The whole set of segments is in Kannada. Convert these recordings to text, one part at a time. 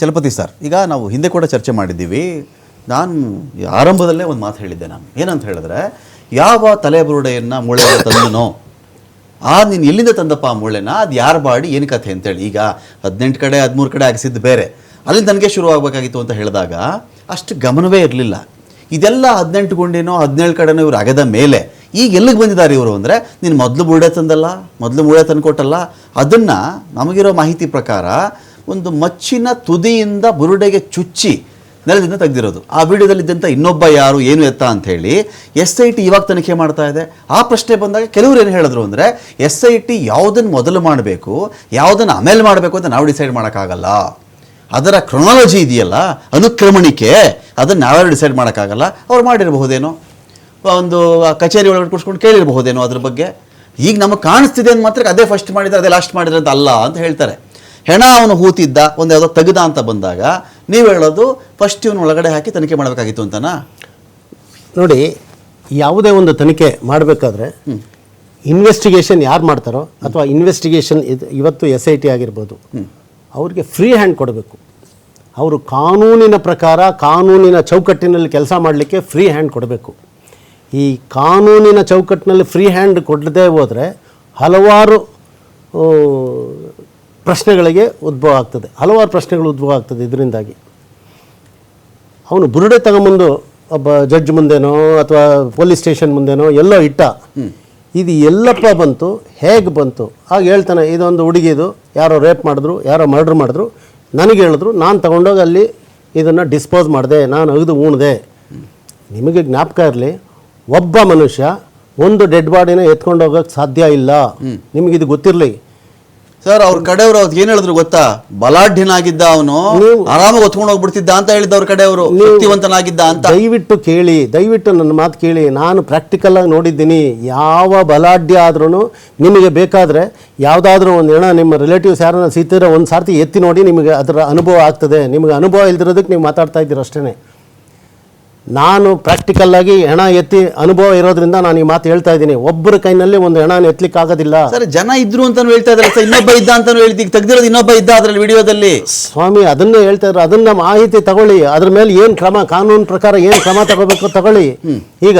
ಚಲಪತಿ ಸರ್, ಈಗ ನಾವು ಹಿಂದೆ ಕೂಡ ಚರ್ಚೆ ಮಾಡಿದ್ದೀವಿ. ನಾನು ಆರಂಭದಲ್ಲೇ ಒಂದು ಮಾತು ಹೇಳಿದ್ದೆ ನಾನು. ಏನಂತ ಹೇಳಿದ್ರೆ, ಯಾವ ತಲೆಬುರುಡೆಯನ್ನು ಮೂಳೆ ತಂದನೋ, ಆ ನೀನು ಎಲ್ಲಿಂದ ತಂದಪ್ಪ ಆ ಮೂಳೆನ ಅದು ಯಾರ ಬಾಡಿ, ಏನು ಕಥೆ ಅಂತೇಳಿ. ಈಗ ಹದಿನೆಂಟು ಕಡೆ, ಹದಿಮೂರು ಕಡೆ ಆಗಿಸಿದ್ದು ಬೇರೆ. ಅಲ್ಲಿಂದ ನನಗೆ ಶುರು ಆಗಬೇಕಾಗಿತ್ತು ಅಂತ ಹೇಳಿದಾಗ, ಅಷ್ಟು ಗಮನವೇ ಇರಲಿಲ್ಲ. ಇದೆಲ್ಲ ಹದಿನೆಂಟು ಗುಂಡಿನೋ, ಹದಿನೇಳು ಕಡೆನೋ ಇವ್ರು ಅಗದ ಮೇಲೆ, ಈಗ ಎಲ್ಲಿಗೆ ಬಂದಿದ್ದಾರೆ ಇವರು ಅಂದರೆ, ನೀನು ಮೊದಲು ಬುರುಡೆ ತಂದಲ್ಲ, ಮೊದಲು ಮೂಳೆ ತಂದುಕೊಟ್ಟಲ್ಲ, ಅದನ್ನು ನಮಗಿರೋ ಮಾಹಿತಿ ಪ್ರಕಾರ ಒಂದು ಮಚ್ಚಿನ ತುದಿಯಿಂದ ಬುರುಡೆಗೆ ಚುಚ್ಚಿ ನೆಲದಿಂದ ತೆಗೆದಿರೋದು. ಆ ವಿಡಿಯೋದಲ್ಲಿದ್ದಂಥ ಇನ್ನೊಬ್ಬ ಯಾರು, ಏನು ಎತ್ತ ಅಂತ ಹೇಳಿ ಎಸ್ ಐ ಟಿ ಇವಾಗ ತನಿಖೆ ಮಾಡ್ತಾ ಇದೆ. ಆ ಪ್ರಶ್ನೆ ಬಂದಾಗ ಕೆಲವರು ಏನು ಹೇಳಿದ್ರು ಅಂದರೆ, ಎಸ್ ಐ ಟಿ ಯಾವುದನ್ನು ಮೊದಲು ಮಾಡಬೇಕು ಯಾವುದನ್ನು ಆಮೇಲೆ ಮಾಡಬೇಕು ಅಂತ ನಾವು ಡಿಸೈಡ್ ಮಾಡೋಕ್ಕಾಗಲ್ಲ. ಅದರ ಕ್ರೊನಾಲಜಿ ಇದೆಯಲ್ಲ, ಅನುಕ್ರಮಣಿಕೆ, ಅದನ್ನು ನಾವ್ಯಾರು ಡಿಸೈಡ್ ಮಾಡೋಕ್ಕಾಗಲ್ಲ. ಅವ್ರು ಮಾಡಿರಬಹುದೇನೋ? ಒಂದು ಕಚೇರಿ ಒಳಗಡೆ ಕೂರ್ಸ್ಕೊಂಡು ಕೇಳಿರಬಹುದೇನೋ ಅದ್ರ ಬಗ್ಗೆ? ಈಗ ನಮಗೆ ಕಾಣಿಸ್ತಿದೆ ಅಂತ ಮಾತ್ರ ಅದೇ ಫಸ್ಟ್ ಮಾಡಿದ್ರೆ, ಅದೇ ಲಾಸ್ಟ್ ಮಾಡಿದ್ರೆ ಅಂತ ಅಲ್ಲ ಅಂತ ಹೇಳ್ತಾರೆ. ಹೆಣ ಅವನು ಹೂತಿದ್ದ ಒಂದು ಯಾವುದೋ ತೆಗೆದ ಅಂತ ಬಂದಾಗ ನೀವು ಹೇಳೋದು ಫಸ್ಟ್ ಇವನು ಒಳಗಡೆ ಹಾಕಿ ತನಿಖೆ ಮಾಡಬೇಕಾಗಿತ್ತು ಅಂತನಾ? ನೋಡಿ ಯಾವುದೇ ಒಂದು ತನಿಖೆ ಮಾಡಬೇಕಾದ್ರೆ ಇನ್ವೆಸ್ಟಿಗೇಷನ್ ಯಾರು ಮಾಡ್ತಾರೋ ಅಥವಾ ಇನ್ವೆಸ್ಟಿಗೇಷನ್ ಇದು ಇವತ್ತು ಎಸ್ ಐ ಟಿ ಆಗಿರ್ಬೋದು ಅವ್ರಿಗೆ ಫ್ರೀ ಹ್ಯಾಂಡ್ ಕೊಡಬೇಕು. ಅವರು ಕಾನೂನಿನ ಪ್ರಕಾರ ಕಾನೂನಿನ ಚೌಕಟ್ಟಿನಲ್ಲಿ ಕೆಲಸ ಮಾಡಲಿಕ್ಕೆ ಫ್ರೀ ಹ್ಯಾಂಡ್ ಕೊಡಬೇಕು. ಈ ಕಾನೂನಿನ ಚೌಕಟ್ಟಿನಲ್ಲಿ ಫ್ರೀ ಹ್ಯಾಂಡ್ ಕೊಡದೇ ಹೋದರೆ ಹಲವಾರು ಪ್ರಶ್ನೆಗಳಿಗೆ ಉದ್ಭವ ಆಗ್ತದೆ. ಹಲವಾರು ಪ್ರಶ್ನೆಗಳು ಉದ್ಭವ ಆಗ್ತದೆ ಇದರಿಂದಾಗಿ. ಅವನು ಬುರುಡೆ ತಗೊಂಬಂದು ಒಬ್ಬ ಜಡ್ಜ್ ಮುಂದೆನೋ ಅಥವಾ ಪೊಲೀಸ್ ಸ್ಟೇಷನ್ ಮುಂದೆನೋ ಎಲ್ಲೋ ಇಟ್ಟ. ಇದು ಎಲ್ಲಪ್ಪ ಬಂತು ಹೇಗೆ ಬಂತು? ಆಗ ಹೇಳ್ತಾನೆ ಇದೊಂದು ಹುಡುಗಿದು ಯಾರೋ ರೇಪ್ ಮಾಡಿದ್ರು ಯಾರೋ ಮರ್ಡ್ರ್ ಮಾಡಿದ್ರು. ನನಗೆ ಹೇಳಿದ್ರು ನಾನು ತಗೊಂಡೋಗಿ ಅಲ್ಲಿ ಇದನ್ನು ಡಿಸ್ಪೋಸ್ ಮಾಡಿದೆ ನಾನು ಅಗದು ಉಣ್ದೆ ನಿಮಗೆ ಜ್ಞಾಪಕ ಇರಲಿ ಒಬ್ಬ ಮನುಷ್ಯ ಒಂದು ಡೆಡ್ ಬಾಡಿನ ಎತ್ಕೊಂಡು ಹೋಗೋಕ್ಕೆ ಸಾಧ್ಯ ಇಲ್ಲ. ನಿಮಗಿದು ಗೊತ್ತಿರಲಿ. ಸರ್ ಅವ್ರ ಕಡೆಯವರು ಅವ್ರಿಗೆ ಏನು ಹೇಳಿದ್ರು ಗೊತ್ತಾ? ಬಲಾಢ್ಯನಾಗಿದ್ದ ಅವನು ಆರಾಮಾಗಿ ಹೊತ್ಕೊಂಡು ಹೋಗ್ಬಿಡ್ತಿದ್ದ ಅಂತ ಹೇಳಿದ್ದ ಅವ್ರ ಕಡೆಯವರು ಶಕ್ತಿವಂತನಾಗಿದ್ದ ಅಂತ. ದಯವಿಟ್ಟು ಕೇಳಿ ದಯವಿಟ್ಟು ನನ್ನ ಮಾತು ಕೇಳಿ. ನಾನು ಪ್ರಾಕ್ಟಿಕಲ್ ಆಗಿ ನೋಡಿದ್ದೀನಿ. ಯಾವ ಬಲಾಢ್ಯ ಆದ್ರೂ ನಿಮಗೆ ಬೇಕಾದ್ರೆ ಯಾವುದಾದ್ರೂ ಒಂದು ಹೆಣ ನಿಮ್ಮ ರಿಲೇಟಿವ್ಸ್ ಯಾರನ್ನ ಸಿಗ್ತಿರೋ ಒಂದು ಸಾರ್ತಿ ಎತ್ತಿ ನೋಡಿ ನಿಮಗೆ ಅದರ ಅನುಭವ ಆಗ್ತದೆ. ನಿಮಗೆ ಅನುಭವ ಇಲ್ದಿರೋದಕ್ಕೆ ನೀವು ಮಾತಾಡ್ತಾ ಇದ್ದೀರ ಅಷ್ಟೇ ನಾನು ಪ್ರಾಕ್ಟಿಕಲ್ ಆಗಿ ಹೆಣ ಎತ್ತಿ ಅನುಭವ ಇರೋದ್ರಿಂದ ನಾನು ಈ ಮಾತು ಹೇಳ್ತಾ ಇದ್ದೀನಿ. ಒಬ್ಬರ ಕೈನಲ್ಲಿ ಒಂದು ಹೆಣನ ಎತ್ತಲಿಕ್ಕೆ ಆಗೋದಿಲ್ಲ ಸರ್ ಜನ ಇದ್ರು ಅಂತ ಹೇಳ್ತಾ ಇದ್ದಾರೆ. ಸರ್ ಇನ್ನೊಬ್ಬ ಇದ್ದ ಅಂತ ಹೇಳ್ತೀವಿ ತೆಗ್ದಿರೋದು ಇನ್ನೊಬ್ಬ ಇದ್ದ ಅದ್ರಲ್ಲಿ ವಿಡಿಯೋದಲ್ಲಿ. ಸ್ವಾಮಿ ಅದನ್ನೇ ಹೇಳ್ತಾ ಇದ್ರು. ಅದನ್ನ ಮಾಹಿತಿ ತಗೊಳ್ಳಿ. ಅದ್ರ ಮೇಲೆ ಏನು ಕ್ರಮ ಕಾನೂನು ಪ್ರಕಾರ ಏನು ಕ್ರಮ ತಗೋಬೇಕು ತಗೊಳ್ಳಿ. ಈಗ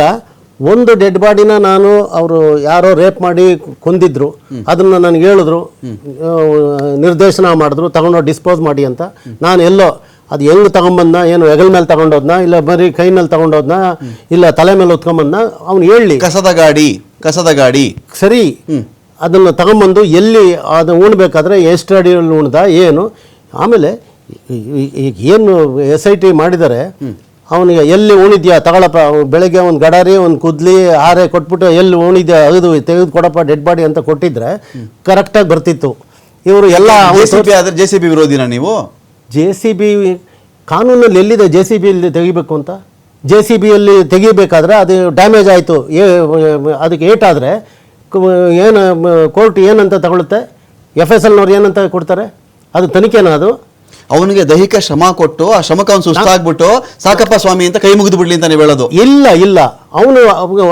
ಒಂದು ಡೆಡ್ ಬಾಡಿನ ನಾನು ಅವರು ಯಾರೋ ರೇಪ್ ಮಾಡಿ ಕೊಂದಿದ್ರು. ಅದನ್ನ ನನಗೆ ಹೇಳಿದ್ರು. ನಿರ್ದೇಶನ ಮಾಡಿದ್ರು. ತಗೊಂಡು ಡಿಸ್ಪೋಸ್ ಮಾಡಿ ಅಂತ. ನಾನು ಎಲ್ಲೋ ಅದು ಹೆಂಗ್ ತಗೊಂಬಂದ ಏನು ಹೆಗಲ್ ಮೇಲೆ ತಗೊಂಡೋದ್ನ ಇಲ್ಲ ಬರೀ ಕೈ ಮೇಲೆ ತಗೊಂಡೋದ್ನ ಇಲ್ಲ ತಲೆ ಮೇಲೆ ಹೊತ್ಕೊಂಬಂದ ಅವ್ನು ಹೇಳಿ. ಕಸದ ಗಾಡಿ ಕಸದ ಗಾಡಿ. ಸರಿ. ಅದನ್ನು ತಗೊಂಬಂದು ಎಲ್ಲಿ ಅದು ಉಣ್ಬೇಕಾದ್ರೆ ಎಷ್ಟು ಅಡಿಯಲ್ಲಿ ಉಣ್ದ ಏನು. ಆಮೇಲೆ ಈಗ ಏನು ಎಸ್ ಐ ಟಿ ಮಾಡಿದ್ದಾರೆ ಅವನಿಗೆ ಎಲ್ಲಿ ಉಣಿದ್ಯಾ ತಗೊಳಪ್ಪ ಬೆಳಗ್ಗೆ ಒಂದು ಗಡಾರಿ ಒಂದು ಕುದ್ಲಿ ಆರೆ ಕೊಟ್ಬಿಟ್ಟು ಎಲ್ಲಿ ಉಣಿದ್ಯಾ ಅಗದು ತೆಗೆದು ಕೊಡಪ್ಪ ಡೆಡ್ ಬಾಡಿ ಅಂತ ಕೊಟ್ಟಿದ್ರೆ ಕರೆಕ್ಟಾಗಿ ಬರ್ತಿತ್ತು. ಇವರು ಎಲ್ಲ ಜೆ ಸಿ ಬಿ ವಿರೋಧಿನ ನೀವು? ಜೆ ಸಿ ಬಿ ಕಾನೂನಲ್ಲಿ ಎಲ್ಲಿದೆ ಜೆ ಸಿ ಬಿಯಲ್ಲಿ ತೆಗಿಬೇಕು ಅಂತ? ಜೆ ಸಿ ಬಿಯಲ್ಲಿ ತೆಗಿಬೇಕಾದ್ರೆ ಅದು ಡ್ಯಾಮೇಜ್ ಆಯಿತು. ಅದಕ್ಕೆ ಏಟಾದರೆ ಏನು ಕೋರ್ಟ್ ಏನಂತ ತಗೊಳುತ್ತೆ? ಎಫ್ ಎಸ್ ಎಲ್ನವ್ರು ಏನಂತ ಕೊಡ್ತಾರೆ? ಅದು ತನಿಖೆನಾ ಅದು? ಅವನಿಗೆ ದೈಹಿಕ ಶ್ರಮ ಕೊಟ್ಟು ಆ ಶ್ರಮಕ್ಕೆ ಅವ್ನು ಸುಸ್ತಾಗ್ಬಿಟ್ಟು ಸಾಕಪ್ಪ ಸ್ವಾಮಿ ಅಂತ ಕೈ ಮುಗಿದು ಬಿಡ್ಲಿ ಅಂತ ನೀವು ಹೇಳೋದು. ಇಲ್ಲ ಇಲ್ಲ. ಅವನು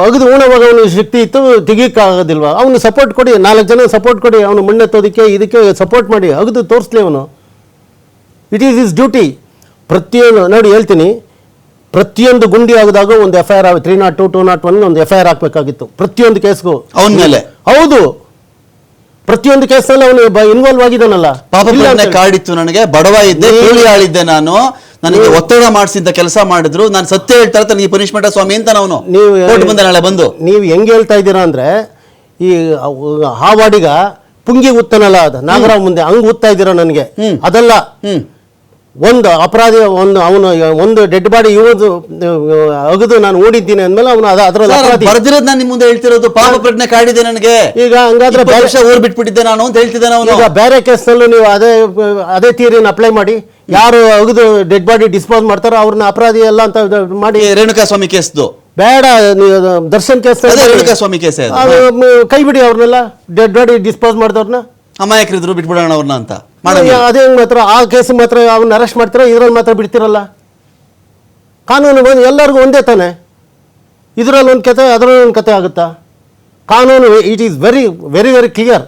ಅಗದು ಉಣವಾಗ ಅವನು ಶಕ್ತಿ ಇತ್ತು ತೆಗಿಯಕ್ಕಾಗೋದಿಲ್ವ? ಅವನು ಸಪೋರ್ಟ್ ಕೊಡಿ ನಾಲ್ಕು ಜನ ಸಪೋರ್ಟ್ ಕೊಡಿ ಅವನು ಮಣ್ಣೆತ್ತೋದಕ್ಕೆ ಇದಕ್ಕೆ ಸಪೋರ್ಟ್ ಮಾಡಿ ಅಗದು ತೋರಿಸ್ಲಿ ಅವನು. ಇಟ್ ಈಸ್ ಇಸ್ ಡ್ಯೂಟಿ ಪ್ರತಿಯೊಂದು ನೋಡಿ ಹೇಳ್ತೀನಿ. ಪ್ರತಿಯೊಂದು ಗುಂಡಿ ಆಗದಾಗ ಒಂದು F I R three nought two two nought one ಒಂದು ಎಫ್ ಐ ಆರ್ ಹಾಕಬೇಕಾಗಿತ್ತು. ಪ್ರತಿಯೊಂದು ಕೇಸ್ಗೂ. ಅವನ ಮೇಲೆ. ಹೌದು. ಪ್ರತಿಯೊಂದು ಕೇಸಲ್ಲಿ ಅವನು ಇನ್ವಾಲ್ವ್ ಆಗಿದ್ದಾನಲ್ಲ. ಪ್ರಜ್ಞೆ ಕಾಡಿತ್ತು ನನಗೆ ಬಡವ ಇದ್ದೆ ಆಳಿದ್ದೆ ನಾನು. ನನಗೆ ಒತ್ತಡ ಮಾಡಿಸಿದ್ದ ಕೆಲಸ ಮಾಡಿದ್ರು. ನಾನು ಸತ್ಯ ಹೇಳ್ತಾ ಇರ್ತಾನೆ ಈ ಪನಿಷ್ಮೆಂಟ್ ಸ್ವಾಮಿ ಅಂತ ಅವನು ನೀವು ಬಂದ ನಾಳೆ ಬಂದು. ನೀವು ಹೆಂಗೆ ಹೇಳ್ತಾ ಇದ್ದೀರಾ ಅಂದ್ರೆ ಈ ಹಾವಾಡಿಗ ಪುಂಗಿ ಉತ್ತನಲ್ಲ ಅದು ನಾಗರಾವ್ ಮುಂದೆ ಹಂಗೆ ಉತ್ತಾ ಇದ್ದೀರಾ ನನಗೆ. ಅದಲ್ಲ. ಒಂದು ಅಪರಾಧಿ ಒಂದು ಅವನು ಒಂದು ಡೆಡ್ ಬಾಡಿ ಇವತ್ತು ಅಗದು ನಾನು ಓಡಿದ್ದೀನಿ ಅಂದ್ಮೇಲೆ ಅವನು ಅದ ಅದ್ರಲ್ಲಿ ಅಪರಾಧಿ. ಬರ್ದಿರೋದು ನಾನು ನಿಮ್ಮ ಮುಂದೆ ಹೇಳ್ತಿರೋದು ಪಾಪ ಪ್ರಜ್ಞೆ ಕಾಡಿದೆ ನನಗೆ. ಈಗ ಹಂಗಾದ್ರೆ ಇಪ್ಪತ್ತು ಊರು ಬಿಟ್ಬಿಟ್ಟಿದ್ದೆ ನಾನು ಅಂತ ಹೇಳ್ತಿದ್ದೆ ಅವನು. ಈಗ ಬೇರೆ ಕೇಸ್ನಲ್ಲೂ ನೀವು ಅದೇ ಅದೇ ಥಿಯರಿನ ಅಪ್ಲೈ ಮಾಡಿ. ಯಾರು ಅಗದು ಡೆಡ್ ಬಾಡಿ ಡಿಸ್ಪೋಸ್ ಮಾಡ್ತಾರೋ ಅವ್ರನ್ನ ಅಪರಾಧಿ ಎಲ್ಲ ಅಂತ ಮಾಡಿ. ರೇಣುಕಾ ಸ್ವಾಮಿ ಕೇಸ್ದು. ಬೇಡ ನೀವು ದರ್ಶನ್ ಕೇಸ್ ಅದೇ ರೇಣುಕಾ ಸ್ವಾಮಿ ಕೇಸೇ ಕೈ ಬಿಡಿ ಅವ್ರನ್ನೆಲ್ಲ. ಡೆಡ್ ಬಾಡಿ ಡಿಸ್ಪೋಸ್ ಮಾಡಿದವ್ರನ್ನ. ಅಮಾಯಕರಿದ್ರು ಬಿಟ್ಬಿಡೋಣ ಅವ್ರನ್ನ ಅಂತ. ಅದೇ ಮಾತ್ರ? ಆ ಕೇಸ್ ಮಾತ್ರ ಅವ್ನ ಅರೆಸ್ಟ್ ಮಾಡ್ತೀರಾ? ಇದ್ರಲ್ಲಿ ಮಾತ್ರ ಬಿಡ್ತಿರಲ್ಲ? ಕಾನೂನು ಬಂದು ಎಲ್ಲರಿಗೂ ಒಂದೇ ತಾನೆ? ಇದರಲ್ಲಿ ಒಂದು ಕತೆ ಅದರಲ್ಲಿ ಒಂದು ಕತೆ ಆಗುತ್ತಾ? ಕಾನೂನು it is very very very clear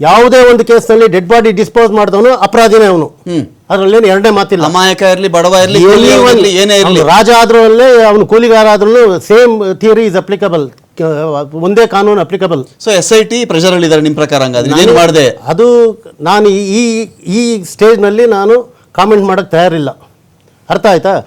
ಯಾವುದೇ ಒಂದು ಕೇಸ್ನಲ್ಲಿ ಡೆಡ್ ಬಾಡಿ ಡಿಸ್ಪೋಸ್ ಮಾಡಿದವನು ಅಪರಾಧಿನೇ ಅವನು. ಅದರಲ್ಲಿ ಅದರಲ್ಲೇನು ಎರಡನೇ ಮಾತಿಲ್ಲ. ಅಮಾಯಕ ಇರಲಿ ಬಡವ ಇರಲಿ ರಾಜ ಆದ್ರೂ ಅಲ್ಲೇ ಅವನು ಕೂಲಿಗಾರ ಆದ್ರೂ ಸೇಮ್ ಥಿಯರಿ ಇಸ್ ಅಪ್ಲಿಕಬಲ್ ಒಂದೇ ಕಾನೂನು applicable so S I T pressure ಅಲ್ಲಿ ಇದ್ದಾರೆ ನಿಮ್ಮ ಪ್ರಕಾರ ಹಂಗಾದ್ರೆ? ಏನು ಮಾಡಿದೆ? ಅದು ನಾನು ಈ ಈ- ಈ ಸ್ಟೇಜ್ನಲ್ಲಿ ನಾನು ಕಾಮೆಂಟ್ ಮಾಡೋಕ್ಕೆ ತಯಾರಿಲ್ಲ. ಅರ್ಥ ಆಯ್ತಾ?